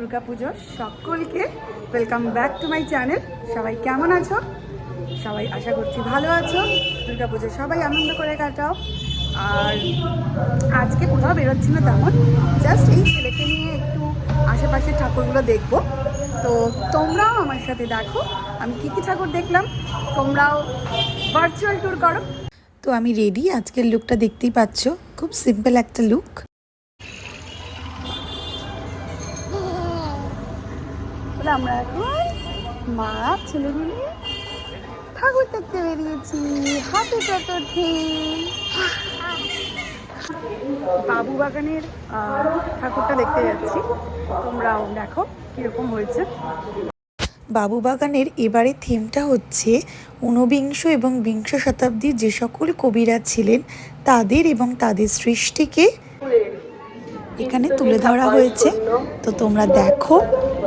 দুর্গা পুজো সকলকে welcome back to my channel সবাই কেমন আছো? সবাই আশা করছি ভালো আছো। দুর্গা পুজো সবাই আনন্দ করে কাটাও। আর আজকে কোথাও বেরোচ্ছি না তেমন জাস্ট এই ছেলেকে নিয়ে একটু আশেপাশের ঠাকুরগুলো দেখব। তো তোমরাও আমার সাথে দেখো। আমি কী কী ঠাকুর দেখলাম? তোমরাও ভার্চুয়াল ট্যুর করো। তো আমি রেডি আজকের লুকটা দেখতেই পাচ্ছ। খুব সিম্পল একটা লুক আমরা এখন মা ছেলে ঠাকুর দেখতে বেরিয়েছি। হাতে চতুর্থী বাবু বাগানের ঠাকুরটা দেখতে যাচ্ছি। তোমরাও দেখো কীরকম হয়েছে। বাবুবাগানের এবারে থিমটা হচ্ছে ঊনবিংশ এবং বিংশ শতাব্দীর যে সকল কবিরা ছিলেন তাদের এবং তাদের সৃষ্টিকে এখানে তুলে ধরা হয়েছে। তো তোমরা দেখো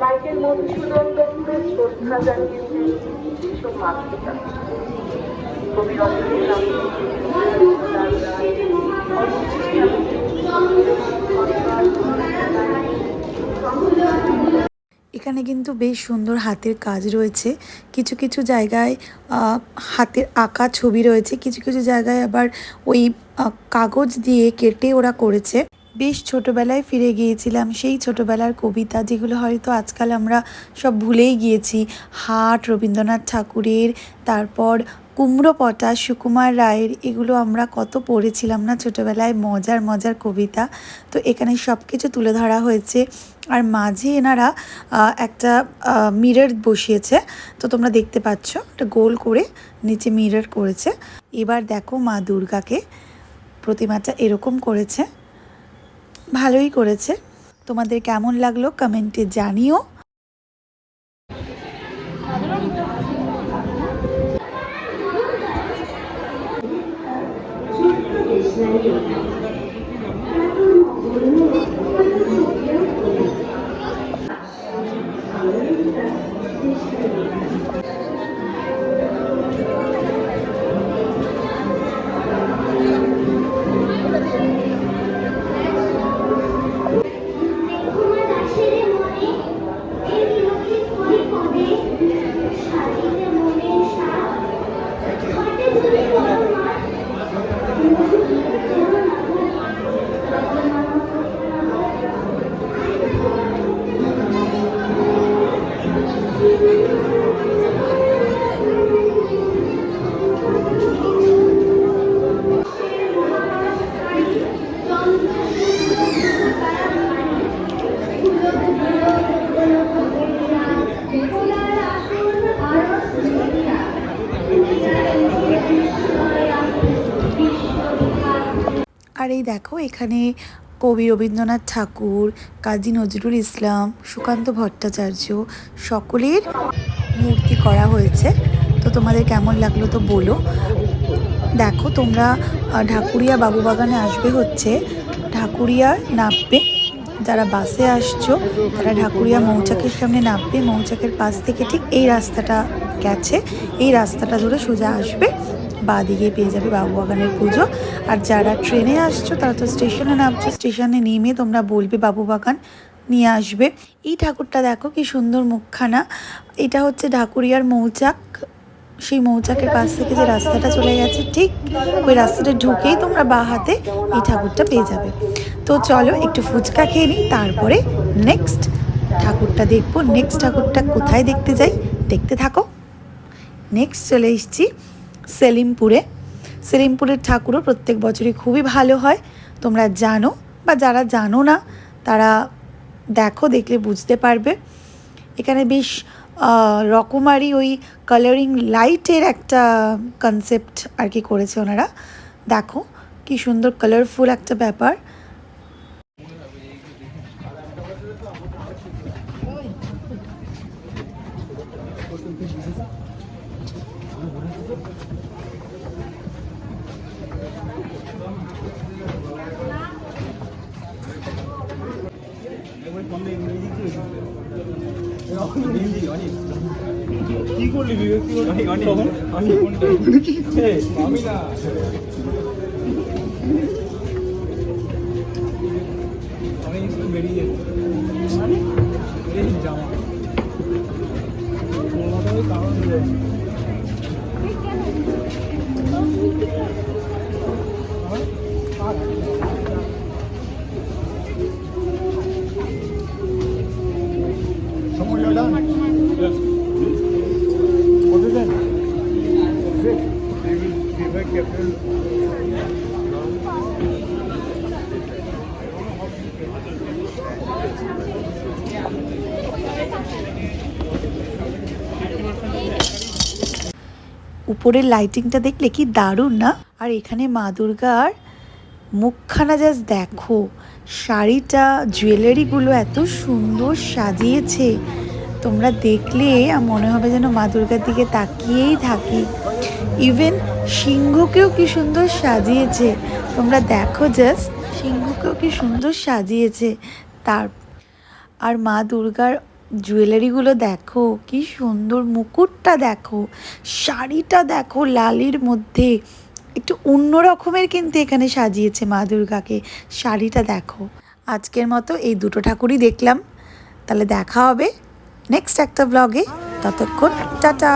মাইকেল মধুসূদন দত্তের শ্রদ্ধা জানিয়েছেন মাতৃকা। কবি এখানে কিন্তু বেশ সুন্দর হাতের কাজ রয়েছে। কিছু কিছু জায়গায় হাতের আঁকা ছবি রয়েছে। কিছু কিছু জায়গায় আবার ওই কাগজ দিয়ে কেটে ওরা করেছে। বেশ ছোটবেলায় ফিরে গিয়েছিলাম। সেই ছোটবেলার কবিতা যেগুলো হয়তো আজকাল আমরা সব ভুলেই গিয়েছি। হাট, রবীন্দ্রনাথ ঠাকুরের, তারপর কুমড়ো পটা, সুকুমার রায়ের, এগুলো আমরা কত পড়েছিলাম না ছোটবেলায়, মজার মজার কবিতা। তো এখানে সব কিছু তুলে ধরা হয়েছে। আর মাঝে এনারা একটা মিরর বসিয়েছে। তো তোমরা দেখতে পাচ্ছ একটা গোল করে নিচে মিরর করেছে। এবার দেখো মা দুর্গাকে প্রতিমাটা এরকম করেছে। ভালোই করেছে। তোমাদের কেমন লাগল কমেন্টে জানিও। আর এই দেখো, এখানে কবি রবীন্দ্রনাথ ঠাকুর, কাজী নজরুল ইসলাম, সুকান্ত ভট্টাচার্য সকলের মূর্তি করা হয়েছে। তো তোমাদের কেমন লাগল তো বলো। দেখো, তোমরা ঢাকুরিয়া বাবুবাগানে আসবে হচ্ছে। ঢাকুরিয়া নামবে। যারা বাসে আসছো, তারা ঢাকুরিয়া মৌচাকের সামনে নামবে। মৌচাকের পাশ থেকে ঠিক এই রাস্তাটা গেছে। এই রাস্তাটা ধরে সোজা আসবে। বা দিকে পেয়ে যাবে বাবুবাগানের পুজো। আর যারা ট্রেনে আসছো, তারা তো স্টেশনে নামছো, স্টেশনে নেমে তোমরা বলবে বাবুবাগান নিয়ে আসবে। এই ঠাকুরটা দেখো কি সুন্দর মুখখানা। এটা হচ্ছে ঢাকুরিয়ার মৌচাক। সেই মৌচাকের পাশ থেকে যে রাস্তাটা চলে গেছে, ঠিক ওই রাস্তাটা ঢুকেই তোমরা বা হাতে এই ঠাকুরটা পেয়ে যাবে। তো চলো একটু ফুচকা খেয়ে নিই, তারপরে নেক্সট ঠাকুরটা দেখব। নেক্সট ঠাকুরটা কোথায় দেখতে যাই, দেখতে থাকো। নেক্সট চলে এসেছি। সেলিমপুরে। সেলিমপুরের ঠাকুরও প্রত্যেক বছরই খুবই ভালো হয়। তোমরা জানো বা যারা জানো না, তারা দেখো, দেখলে বুঝতে পারবে। এখানে বেশ রকমারি ওই কালারিং লাইটের একটা কনসেপ্ট আর কি করেছে ওনারা। দেখো, কি সুন্দর কালারফুল একটা ব্যাপার। কি করলি বিবেক তখন আমি না অনেক স্কুল বেরিয়ে উপরের লাইটিংটা দেখলে কি দারুণ না? আর এখানে মা দুর্গার মুখখানা জাস্ট দেখো। শাড়িটা জুয়েলারিগুলো এত সুন্দর সাজিয়েছে। তোমরা দেখলে মনে হবে যেন মা দুর্গার দিকে তাকিয়েই থাকি। ইভেন সিংহকেও কি সুন্দর সাজিয়েছে। তোমরা দেখো জাস্ট সিংহকেও কি সুন্দর সাজিয়েছে। তার আর মা দুর্গার জুয়েলারিগুলো দেখো, কি সুন্দর মুকুটটা দেখো, শাড়িটা দেখো লালির মধ্যে। একটু অন্য রকমের কিন্তু এখানে সাজিয়েছে মা দুর্গাকে, শাড়িটা দেখো। আজকের মতো এই দুটো ঠাকুরই দেখলাম। তাহলে দেখা হবে নেক্সট একটা ব্লগে ততক্ষণ টাটা।